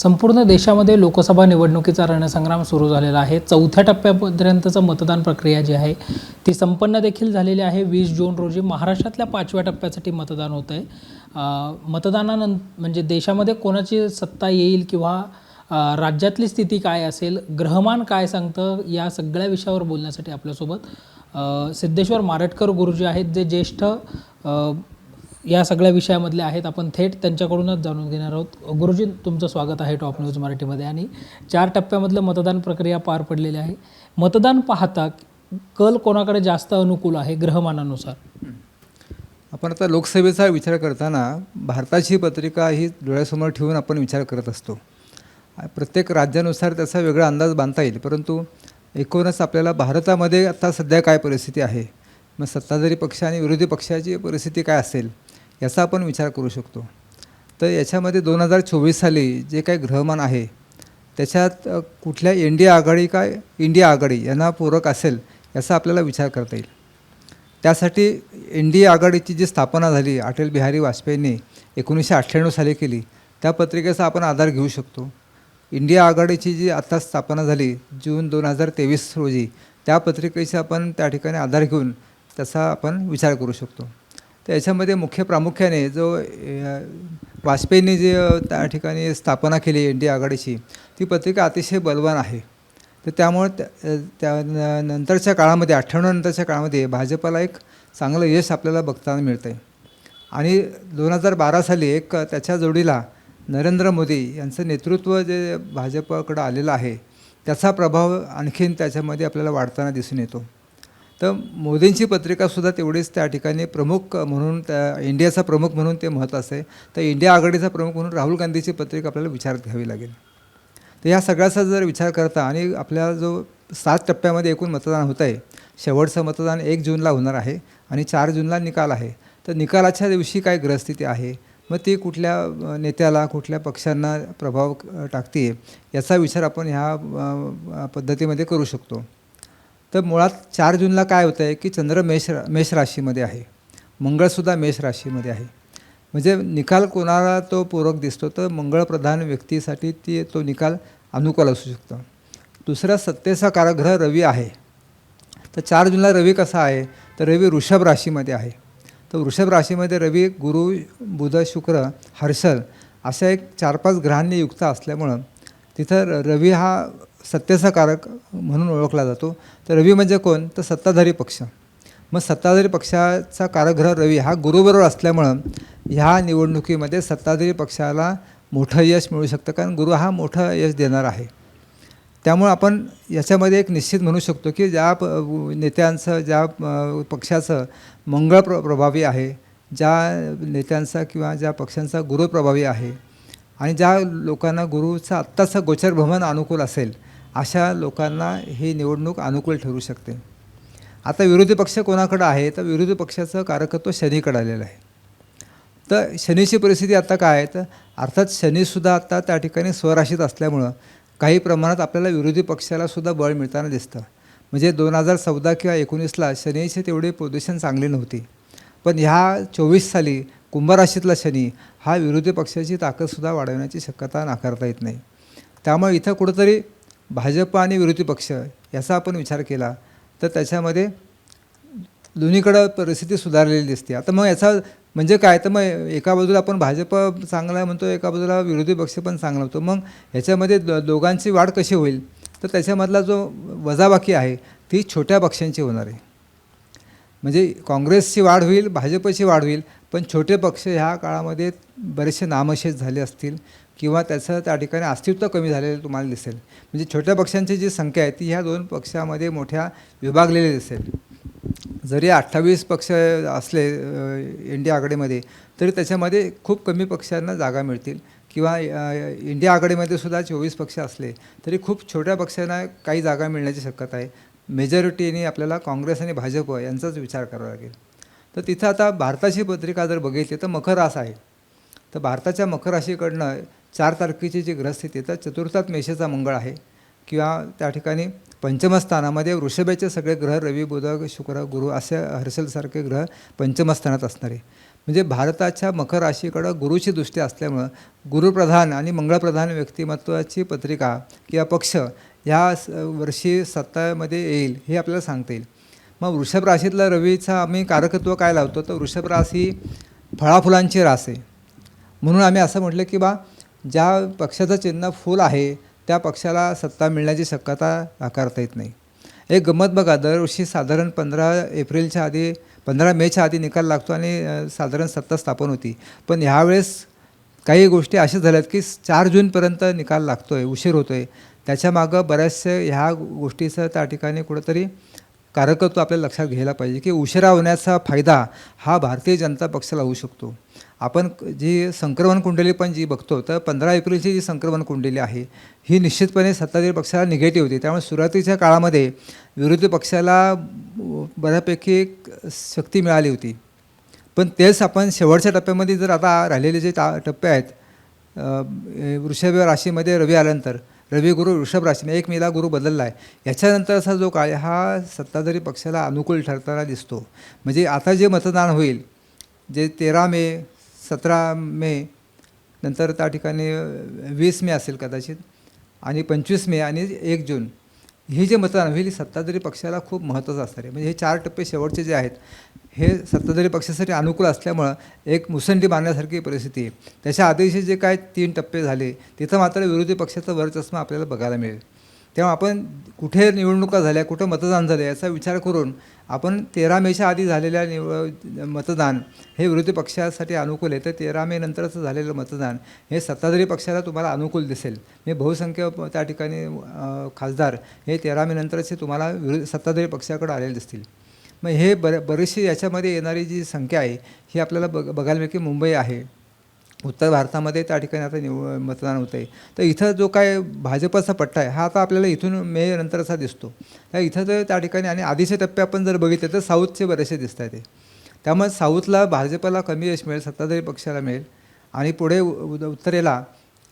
संपूर्ण देशामध्ये लोकसभा निवडणुकीचा रणसंग्राम सुरू झालेला आहे. चौथ्या टप्प्यापर्यंतचं मतदान प्रक्रिया जी आहे ती संपन्न देखील झालेली आहे. वीस जून रोजी महाराष्ट्रातल्या पाचव्या टप्प्यासाठी मतदान होतं आहे मतदानानं म्हणजे देशामध्ये कोणाची सत्ता येईल किंवा राज्यातली स्थिती काय असेल ग्रहमान काय सांगतं या सगळ्या विषयावर बोलण्यासाठी आपल्यासोबत सिद्धेश्वर मारटकर गुरुजी आहेत जे ज्येष्ठ या सगळ्या विषयामधले आहेत आपण थेट त्यांच्याकडूनच जाणून घेणार आहोत. गुरुजी तुमचं स्वागत आहे टॉप न्यूज मराठीमध्ये. आणि चार टप्प्यामधलं मतदान प्रक्रिया पार पडलेली आहे. मतदान पाहता कल कोणाकडे जास्त अनुकूल आहे ग्रहमानानुसार? आपण आता लोकसभेचा विचार करताना भारताची पत्रिका ही डोळ्यासमोर ठेवून आपण विचार करत असतो. प्रत्येक राज्यानुसार त्याचा वेगळा अंदाज बांधता येईल. परंतु एकूणच आपल्याला भारतामध्ये आता सध्या काय परिस्थिती आहे? मग सत्ताधारी पक्ष आणि विरोधी पक्षाची परिस्थिती काय असेल? याचा आपण विचार करू शकतो. तर याच्यामध्ये दोन हजार चोवीस साली जे काही ग्रहमान आहे त्याच्यात कुठल्या इंडिया आघाडी काय इंडिया आघाडी यांना पूरक असेल याचा आपल्याला विचार करता येईल. त्यासाठी इंडिया आघाडीची जी स्थापना झाली अटल बिहारी वाजपेयींनी एकोणीसशे अठ्ठ्याण्णव साली केली त्या पत्रिकेचा आपण आधार घेऊ शकतो. इंडिया आघाडीची जी आत्ता स्थापना झाली जून दोन हजार तेवीस रोजी त्या पत्रिकेचा आपण त्या ठिकाणी आधार घेऊन त्याचा आपण विचार करू शकतो. तर याच्यामध्ये मुख्य प्रामुख्याने जो वाजपेयींनी जे त्या ठिकाणी स्थापना केली एन डी आघाडीची ती पत्रिका अतिशय बलवान आहे. तर त्यामुळे त्या त्या नंतरच्या काळामध्ये अठ्ठ्याण्णव काळामध्ये भाजपाला एक चांगलं यश आपल्याला बघताना मिळतं आहे आणि दोन हजार बारा साली एक त्याच्या जोडीला नरेंद्र मोदी यांचं नेतृत्व जे भाजपकडं आलेलं आहे त्याचा प्रभाव आणखीन त्याच्यामध्ये आपल्याला वाढताना दिसून येतो. तर मोदींची पत्रिकासुद्धा तेवढीच त्या ठिकाणी प्रमुख म्हणून त्या इंडियाचा प्रमुख म्हणून ते महत्त्वाचं आहे. तर इंडिया आघाडीचा प्रमुख म्हणून राहुल गांधीची पत्रिका आपल्याला विचारात घ्यावी लागेल. तर ह्या सगळ्याचा जर विचार करता आणि आपल्या जो सात टप्प्यामध्ये एकूण मतदान होतं आहे शेवटचं मतदान एक जूनला होणार आहे आणि चार जूनला निकाल आहे. तर निकालाच्या दिवशी काय ग्रहस्थिती आहे? मग ती कुठल्या नेत्याला कुठल्या पक्षांना प्रभाव टाकते याचा विचार आपण ह्या पद्धतीमध्ये करू शकतो. तर मुळात चार जूनला काय होतं आहे की चंद्र मेष मेष राशीमध्ये आहे. मंगळसुद्धा मेष राशीमध्ये आहे. म्हणजे निकाल कोणाला तो पूरक दिसतो तर मंगळप्रधान व्यक्तीसाठी ती तो निकाल अनुकूल असू शकतो. दुसरा सत्तेचा कारग्रह रवी आहे. तर चार जूनला रवी कसा आहे? तर रवी वृषभ राशीमध्ये आहे. तर वृषभ राशीमध्ये रवी गुरु बुध शुक्र हर्षल अशा एक चार पाच ग्रहांनी युक्त असल्यामुळं तिथं र- रवी हा सत्तेचा कारक म्हणून ओळखला जातो. तर रवी म्हणजे कोण? तर सत्ताधारी पक्ष. मग सत्ताधारी पक्षाचा कारागृह रवी हा गुरुबरोबर असल्यामुळं ह्या निवडणुकीमध्ये सत्ताधारी पक्षाला मोठं यश मिळू शकतं कारण गुरु हा मोठं यश देणार आहे. त्यामुळं आपण याच्यामध्ये एक निश्चित म्हणू शकतो की ज्या प नेत्यांचं ज्या पक्षाचं मंगळ प्र प्रभावी आहे ज्या नेत्यांचा किंवा ज्या पक्षांचा गुरु प्रभावी आहे आणि ज्या लोकांना गुरुचा आत्ताचं गोचर भ्रमण अनुकूल असेल अशा लोकांना ही निवडणूक अनुकूल ठरू शकते. आता विरोधी पक्ष कोणाकडं आहे? तर विरोधी पक्षाचं कारकत्व शनीकडं आलेलं आहे. तर शनीची परिस्थिती आता काय आहे? तर अर्थात शनीसुद्धा आता त्या ठिकाणी स्वराशीत असल्यामुळं काही प्रमाणात आपल्याला विरोधी पक्षालासुद्धा बळ मिळताना दिसतं. म्हणजे दोन हजार चौदा किंवा एकोणीसला शनीची तेवढी पोझिशन चांगली नव्हती. पण ह्या चोवीस साली कुंभराशीतला शनी हा विरोधी पक्षाची ताकदसुद्धा वाढवण्याची शक्यता नाकारता येत नाही. त्यामुळे इथं कुठंतरी भाजप आणि विरोधी पक्ष याचा आपण विचार केला तर त्याच्यामध्ये दोन्हीकडं परिस्थिती सुधारलेली दिसते. आता मग याचा म्हणजे काय? तर मग एका बाजूला आपण भाजप चांगला म्हणतो एका बाजूला विरोधी पक्ष पण चांगला होतो मग ह्याच्यामध्ये दो दोघांची वाढ कशी होईल? तर त्याच्यामधला जो वजाबाकी आहे ती छोट्या पक्षांची होणार आहे. म्हणजे काँग्रेसची वाढ होईल भाजपची वाढ होईल पण छोटे पक्ष ह्या काळामध्ये बरेचसे नामशेष झाले असतील. किंवा त्याचं त्या ठिकाणी अस्तित्व कमी झालेलं तुम्हाला दिसेल. म्हणजे छोट्या पक्षांची जी संख्या आहे ती ह्या दोन पक्षामध्ये मोठ्या विभागलेली दिसेल. जरी अठ्ठावीस पक्ष असले इंडिया आघाडीमध्ये तरी त्याच्यामध्ये खूप कमी पक्षांना जागा मिळतील. किंवा इंडिया आघाडीमध्ये सुद्धा चोवीस पक्ष असले तरी खूप छोट्या पक्षांना काही जागा मिळण्याची शक्यता आहे. मेजॉरिटीने आपल्याला काँग्रेस आणि भाजप यांचाच विचार करावा लागेल. तर तिथं आता भारताची पत्रिका जर बघितली तर मकर रास आहे. तर भारताच्या मकर राशीकडनं चार तारखेची जी ग्रहस्थिती तर चतुर्थात मेषेचा मंगळ आहे. किंवा त्या ठिकाणी पंचमस्थानामध्ये वृषभेचे सगळे ग्रह रवी बुध शुक्र गुरु असे हर्षलसारखे ग्रह पंचमस्थानात असणारे. म्हणजे भारताच्या मकर राशीकडं गुरुची दृष्टी असल्यामुळं गुरुप्रधान आणि मंगळप्रधान व्यक्तिमत्वाची पत्रिका किंवा पक्ष ह्या स- वर्षी सत्तामध्ये येईल हे आपल्याला सांगता येईल. मग वृषभ राशीतला रवीचा आम्ही कारकत्व काय लावतो? तर वृषभ राशी फळाफुलांची रास आहे. म्हणून आम्ही असं म्हटलं की बा ज्या पक्षाचं चिन्ह फूल आहे त्या पक्षाला सत्ता मिळण्याची शक्यता नाकारता येत नाही. एक गंमत बघा दरवर्षी साधारण पंधरा एप्रिलच्या आधी पंधरा मेच्या आधी निकाल लागतो आणि साधारण सत्ता स्थापन होती. पण ह्यावेळेस काही गोष्टी अशा झाल्यात की चार जूनपर्यंत निकाल लागतो आहे उशीर होतो आहे त्याच्यामागं बऱ्याचशा ह्या गोष्टीचं त्या ठिकाणी कुठंतरी कारकत्व आपल्याला लक्षात घ्यायला पाहिजे की उशिरा होण्याचा फायदा हा भारतीय जनता पक्षाला होऊ शकतो. आपण जी संक्रमण कुंडली पण जी बघतो तर पंधरा एप्रिलची जी संक्रमण कुंडली आहे ही निश्चितपणे सत्ताधारी पक्षाला निगेटिव्ह होती. त्यामुळे सुरुवातीच्या काळामध्ये विरोधी पक्षाला बऱ्यापैकी एक शक्ती मिळाली होती. पण तेच आपण शेवटच्या टप्प्यामध्ये जर आता राहिलेले जे टा टप्पे आहेत वृषभ राशीमध्ये रवी आल्यानंतर रवी गुरु वृषभ राशीने एक मेला गुरु बदलला आहे. याच्यानंतरचा जो काळ हा सत्ताधारी पक्षाला अनुकूल ठरताना दिसतो. म्हणजे आता जे मतदान होईल जे तेरा मे सतरा मे नंतर त्या ठिकाणी वीस मे असेल कदाचित आणि पंचवीस मे आणि एक जून. ही जे मतदान होईल सत्ताधारी पक्षाला खूप महत्त्वाचं असणार आहे. म्हणजे हे चार टप्पे शेवटचे जे आहेत हे सत्ताधारी पक्षासाठी अनुकूल असल्यामुळं एक मुसंडी मारण्यासारखी परिस्थिती आहे. त्याच्या आधीचे जे काय तीन टप्पे झाले तिथं मात्र विरोधी पक्षाचा वरचष्मा आपल्याला बघायला मिळेल. तेव्हा आपण कुठे निवडणुका झाल्या कुठं मतदान झालं याचा विचार करून आपण तेरा मेच्या आधी झालेल्या निव मतदान हे विरोधी पक्षासाठी अनुकूल आहे. तर तेरा मे नंतरचं झालेलं मतदान हे सत्ताधारी पक्षाला तुम्हाला अनुकूल दिसेल. मी बहुसंख्य त्या ठिकाणी खासदार हे तेरा मे नंतरचे तुम्हाला विरो सत्ताधारी पक्षाकडे आलेले दिसतील. मग हे बर बरीचशी याच्यामध्ये येणारी जी संख्या आहे ही आपल्याला बघ बघायला मिळते की मुंबई आहे. उत्तर भारतामध्ये त्या ठिकाणी आता निव मतदान होतं आहे तर इथं जो काय भाजपचा पट्टा आहे हा आता आपल्याला इथून मे नंतरचा दिसतो. तर इथं तर त्या ठिकाणी आणि आधीचे टप्पे आपण जर बघितले तर साऊथचे बरेचसे दिसत आहेत ते. त्यामुळे साऊथला भाजपला कमी यश मिळेल सत्ताधारी पक्षाला मिळेल. आणि पुढे उत्तरेला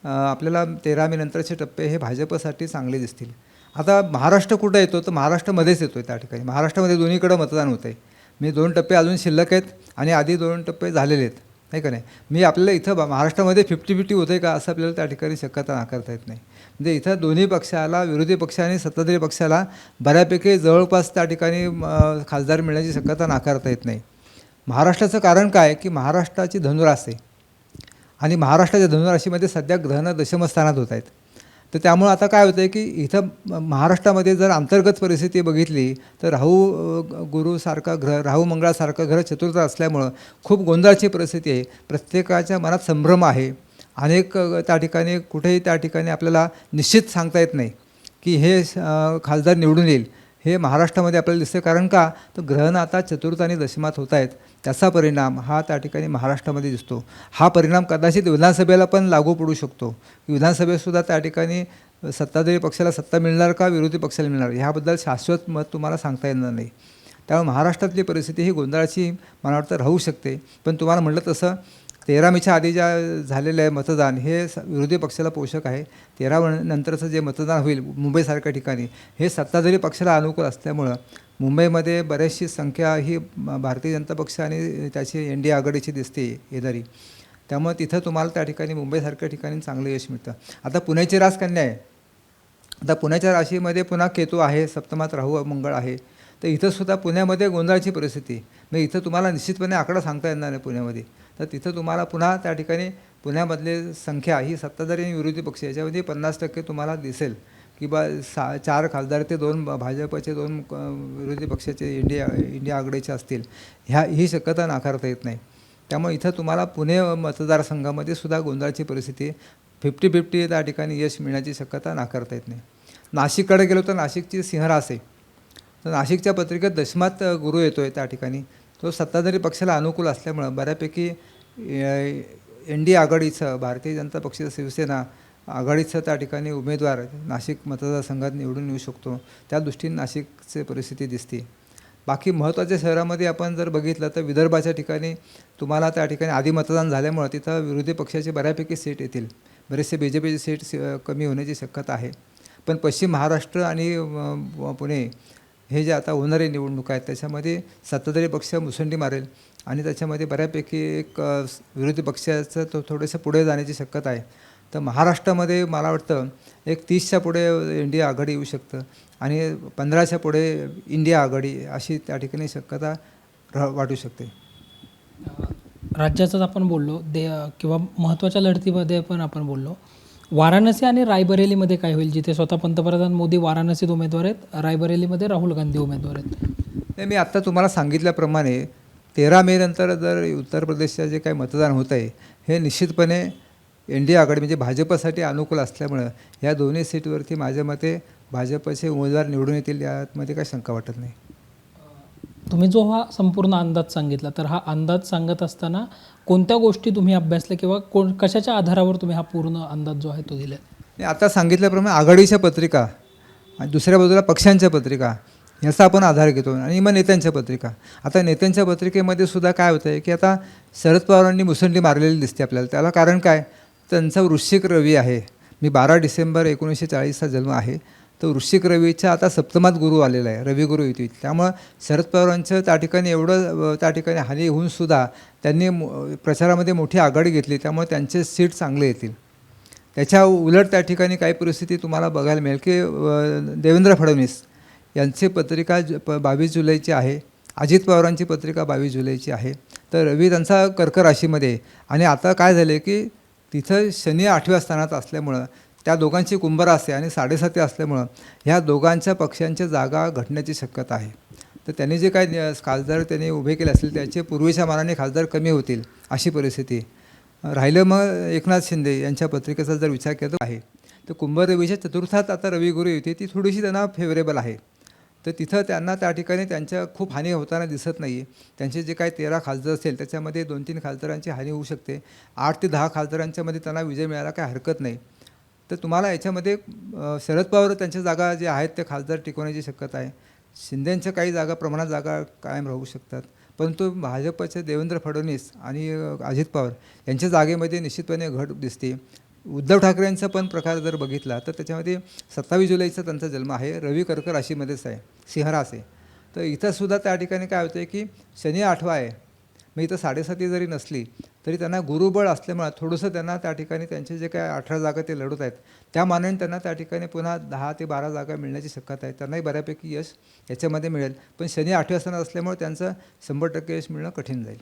आपल्याला तेरा मे नंतरचे टप्पे हे भाजपसाठी चांगले दिसतील. आता महाराष्ट्र कुठं येतो? तर महाराष्ट्रामध्येच येतो आहे त्या ठिकाणी. महाराष्ट्रामध्ये दोन्हीकडं मतदान होतं आहे मी दोन टप्पे अजून शिल्लक आहेत आणि आधी दोन टप्पे झालेले आहेत. नाही का नाही? मी आपल्याला इथं महाराष्ट्रामध्ये फिफ्टी फिफ्टी होतं आहे का असं आपल्याला त्या ठिकाणी शक्यता नाकारता येत नाही. म्हणजे इथं दोन्ही पक्षाला विरोधी पक्ष आणि सत्ताधारी पक्षाला बऱ्यापैकी जवळपास त्या ठिकाणी खासदार मिळण्याची शक्यता नाकारता येत नाही. महाराष्ट्राचं कारण काय? की महाराष्ट्राची धनुरास आहे आणि महाराष्ट्राच्या धनुराशीमध्ये सध्या ग्रहण दशमस्थानात होत आहेत. तर त्यामुळं आता काय होतं आहे की इथं महाराष्ट्रामध्ये जर अंतर्गत परिस्थिती बघितली तर राहू ग- गुरुसारखा ग्रह राहू मंगळासारखं ग्रह चतुर्थ असल्यामुळं खूप गोंधळाची परिस्थिती आहे. प्रत्येकाच्या मनात संभ्रम आहे. अनेक त्या ठिकाणी कुठेही त्या ठिकाणी आपल्याला निश्चित सांगता येत नाही की हे खासदार निवडून येईल. हे महाराष्ट्रामध्ये आपल्याला दिसतं कारण का? तर ग्रहण आता चतुर्थ आणि दशमात होत आहेत. त्याचा परिणाम हा त्या ठिकाणी महाराष्ट्रामध्ये दिसतो. हा परिणाम कदाचित विधानसभेला पण लागू पडू शकतो. विधानसभेतसुद्धा त्या ठिकाणी सत्ताधारी पक्षाला सत्ता मिळणार का? विरोधी पक्षाला मिळणार? ह्याबद्दल शाश्वत मत तुम्हाला सांगता येणार नाही. त्यामुळे महाराष्ट्रातली परिस्थिती ही गोंधळाची मला वाटतं राहू शकते. पण तुम्हाला म्हटलं तसं तेरा मेच्या आधी ज्या झालेलं आहे मतदान हे स- विरोधी पक्षाला पोषक आहे. तेरा नंतरचं जे मतदान होईल मुंबईसारख्या ठिकाणी हे सत्ताधारी पक्षाला अनुकूल असल्यामुळं मुंबईमध्ये बऱ्याचशी संख्या ही भारतीय जनता पक्ष आणि त्याची एन डी आघाडीची दिसते येदारी त्यामुळे तिथं तुम्हाला त्या ठिकाणी मुंबईसारख्या ठिकाणी चांगलं यश मिळतं. आता पुण्याची राजकन्या आहे. आता पुण्याच्या राशीमध्ये पुन्हा केतू आहे सप्तमात राहू मंगळ आहे. तर इथंसुद्धा पुण्यामध्ये गोंधळाची परिस्थिती मग इथं तुम्हाला निश्चितपणे आकडा सांगता येणार नाही पुण्यामध्ये. तर तिथं तुम्हाला पुन्हा त्या ठिकाणी पुण्यामधले संख्या ही सत्ताधारी आणि विरोधी पक्ष याच्यामध्ये पन्नास टक्के तुम्हाला दिसेल. की बा सा चार खासदार ते दोन भाजपचे दोन विरोधी पक्षाचे इंडिया इंडिया आघाडीचे असतील. ह्या ही शक्यता नाकारता येत नाही. त्यामुळे इथं तुम्हाला पुणे मतदारसंघामध्ये सुद्धा गोंधळाची परिस्थिती फिफ्टी फिफ्टी त्या ठिकाणी यश मिळण्याची शक्यता नाकारता येत नाही. नाशिककडे गेलो तर नाशिकची सिंहरास. आहे तर नाशिकच्या पत्रिकेत दशमात गुरु येतो आहे त्या ठिकाणी. तो सत्ताधारी पक्षाला अनुकूल असल्यामुळं बऱ्यापैकी एन डी आघाडीचं भारतीय जनता पक्षाचं शिवसेना आघाडीचं त्या ठिकाणी उमेदवार नाशिक मतदारसंघात निवडून येऊ शकतो. त्या दृष्टीने नाशिकचे परिस्थिती दिसते. बाकी महत्त्वाच्या शहरामध्ये आपण जर बघितलं तर विदर्भाच्या ठिकाणी तुम्हाला त्या ठिकाणी आधी मतदान झाल्यामुळं तिथं विरोधी पक्षाचे बऱ्यापैकी सीट येतील. बरेचसे बी जे पीचे सीट कमी होण्याची शक्यता आहे. पण पश्चिम महाराष्ट्र आणि पुणे हे जे आता होणारे निवडणूक आहेत त्याच्यामध्ये सत्ताधारी पक्ष मुसंडी मारेल आणि त्याच्यामध्ये बऱ्यापैकी एक विरोधी पक्षाचं तो थोडंसं पुढे जाण्याची शक्यता आहे. तर महाराष्ट्रामध्ये मला वाटतं एक तीसच्या पुढे इंडिया आघाडी येऊ शकतं आणि पंधराच्या पुढे इंडिया आघाडी अशी त्या ठिकाणी शक्यता राह वाटू शकते. राज्याचंच आपण बोललो दे किंवा महत्त्वाच्या लढतीमध्ये पण आपण बोललो. वाराणसी आणि रायबरेलीमध्ये काय होईल? जिथे स्वतः पंतप्रधान मोदी वाराणसीत उमेदवार आहेत रायबरेलीमध्ये राहुल गांधी उमेदवार आहेत. नाही मी आत्ता तुम्हाला सांगितल्याप्रमाणे तेरा मे नंतर जर उत्तर प्रदेशचं जे काही मतदान होत आहे हे निश्चितपणे एन डी आघाडी म्हणजे भाजपसाठी अनुकूल असल्यामुळं या दोन्ही सीटवरती माझ्या मते भाजपचे उमेदवार निवडून येतील यामध्ये काही शंका वाटत नाही. तुम्ही जो हा संपूर्ण अंदाज सांगितला तर हा अंदाज सांगत असताना कोणत्या गोष्टी तुम्ही अभ्यासल्या किंवा कोण कशाच्या आधारावर तुम्ही हा पूर्ण अंदाज जो आहे तो दिला आणि आता सांगितल्याप्रमाणे आघाडीच्या पत्रिका आणि दुसऱ्या बाजूला पक्षांच्या पत्रिका याचा आपण आधार घेतो आणि मग नेत्यांच्या पत्रिका. आता नेत्यांच्या पत्रिकेमध्ये सुद्धा काय होतं आहे की आता शरद पवारांनी मुसंडी मारलेली दिसते आपल्याला. त्याला कारण काय? त्यांचा वृश्चिक रवी आहे. मी बारा डिसेंबर एकोणीसशे चाळीसचा जन्म आहे. तर वृश्चिक रवीच्या आता सप्तमात गुरु आलेला आहे रवी गुरु युती त्यामुळं शरद पवारांचं त्या ठिकाणी एवढं त्या ठिकाणी हानी होऊन सुद्धा त्यांनी प्रचारामध्ये मोठी आघाडी घेतली त्यामुळे त्यांचे सीट चांगले येतील. त्याच्या उलट त्या ठिकाणी काही परिस्थिती तुम्हाला बघायला मिळेल की देवेंद्र फडणवीस यांची पत्रिका ज प बावीस जुलैची आहे अजित पवारांची पत्रिका बावीस जुलैची आहे. तर रवी त्यांचा कर्क राशीमध्ये आणि आता काय झालं आहे की तिथं शनी आठव्या स्थानात असल्यामुळं त्या दोघांची कुंभरा असते आणि साडेसाती असल्यामुळं ह्या दोघांच्या पक्षांच्या जागा घटण्याची शक्यता आहे. तर त्यांनी जे काय खासदार त्यांनी उभे केले असतील त्याचे पूर्वीच्या मानाने खासदार कमी होतील अशी परिस्थिती. राहिलं मग एकनाथ शिंदे यांच्या पत्रिकेचा जर विचार केला आहे. तर कुंभरवीच्या चतुर्थात आता रविगुरु होती येते ती थोडीशी त्यांना फेवरेबल आहे. तर तिथं त्यांना त्या ठिकाणी त्यांच्या खूप हानी होताना दिसत नाही आहे त्यांचे जे काही तेरा खासदार असेल त्याच्यामध्ये दोन तीन खासदारांची हानी होऊ शकते. आठ ते दहा खासदारांच्यामध्ये त्यांना विजय मिळायला काही हरकत नाही. तर तुम्हाला याच्यामध्ये शरद पवार त्यांच्या जागा जे आहेत ते खासदार टिकवण्याची शक्यता आहे. शिंदेच्या काही जागा प्रमाणात जागा कायम राहू शकतात. परंतु भाजपचे देवेंद्र फडणवीस आणि अजित पवार यांच्या जागेमध्ये निश्चितपणे घट दिसते. उद्धव ठाकरेंचा पण प्रकार जर बघितला तर त्याच्यामध्ये सत्तावीस जुलैचा त्यांचा जन्म आहे. रवी कर्क राशीमध्येच आहे. सिंहरास. आहे तर इथंसुद्धा त्या ठिकाणी काय होतं की शनी आठवा आहे. मग इथं साडेसाती जरी नसली तरी त्यांना गुरुबळ असल्यामुळे थोडंसं त्यांना त्या ठिकाणी त्यांचे जे काय अठरा जागा ते लढत आहेत त्या मानाने त्यांना त्या ठिकाणी पुन्हा दहा ते बारा जागा मिळण्याची शक्यता आहे. त्यांनाही बऱ्यापैकी यश याच्यामध्ये मिळेल. पण शनी आठव्या स्थानात असल्यामुळे त्यांचं शंभर टक्के यश मिळणं कठीण जाईल.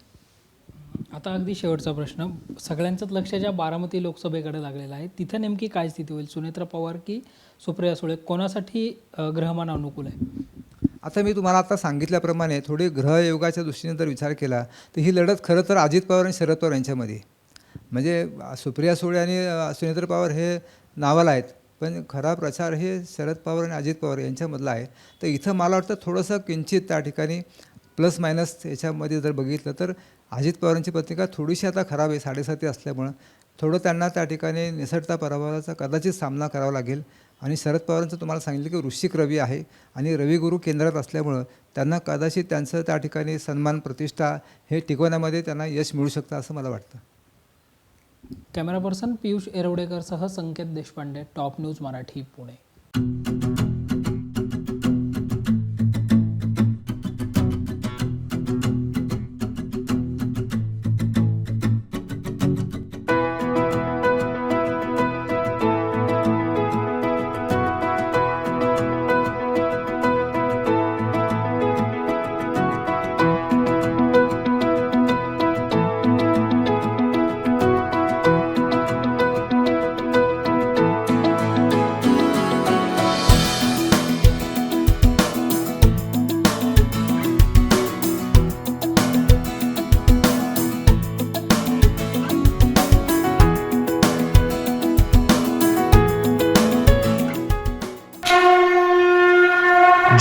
आता अगदी शेवटचा प्रश्न. सगळ्यांचंच लक्ष ज्या बारामती लोकसभेकडे लागलेलं आहे तिथं नेमकी काय स्थिती होईल? सुनेत्रा पवार की सुप्रिया सुळे? कोणासाठी ग्रहमान अनुकूल आहे? आता मी तुम्हाला आता सांगितल्याप्रमाणे थोडी ग्रहयोगाच्या दृष्टीने जर विचार केला तर ही लढत खरं तर अजित पवार आणि शरद पवार यांच्यामध्ये. म्हणजे सुप्रिया सुळे आणि अ, सुनेत्र पवार हे नावाला आहेत पण खरा प्रचार हे शरद पवार आणि अजित पवार यांच्यामधला आहे. तर इथं मला वाटतं थोडंसं किंचित त्या ठिकाणी प्लस मायनस याच्यामध्ये जर बघितलं तर अजित पवारांची पत्रिका थोडीशी आता खराब आहे साडेसाती असल्यामुळं. थोडं त्यांना त्या ठिकाणी निसटता पराभवाचा कदाचित सामना करावा लागेल. आणि शरद पवारांचं तुम्हाला सांगितलं की वृश्चिक रवी आहे आणि रविगुरू केंद्रात असल्यामुळं त्यांना कदाचित त्यांचं त्या ठिकाणी सन्मान प्रतिष्ठा हे टिकवण्यामध्ये त्यांना यश मिळू शकतं असं मला वाटतं. कॅमेरा पर्सन पियुष एरवडेकरसह संकेत देशपांडे टॉप न्यूज मराठी पुणे.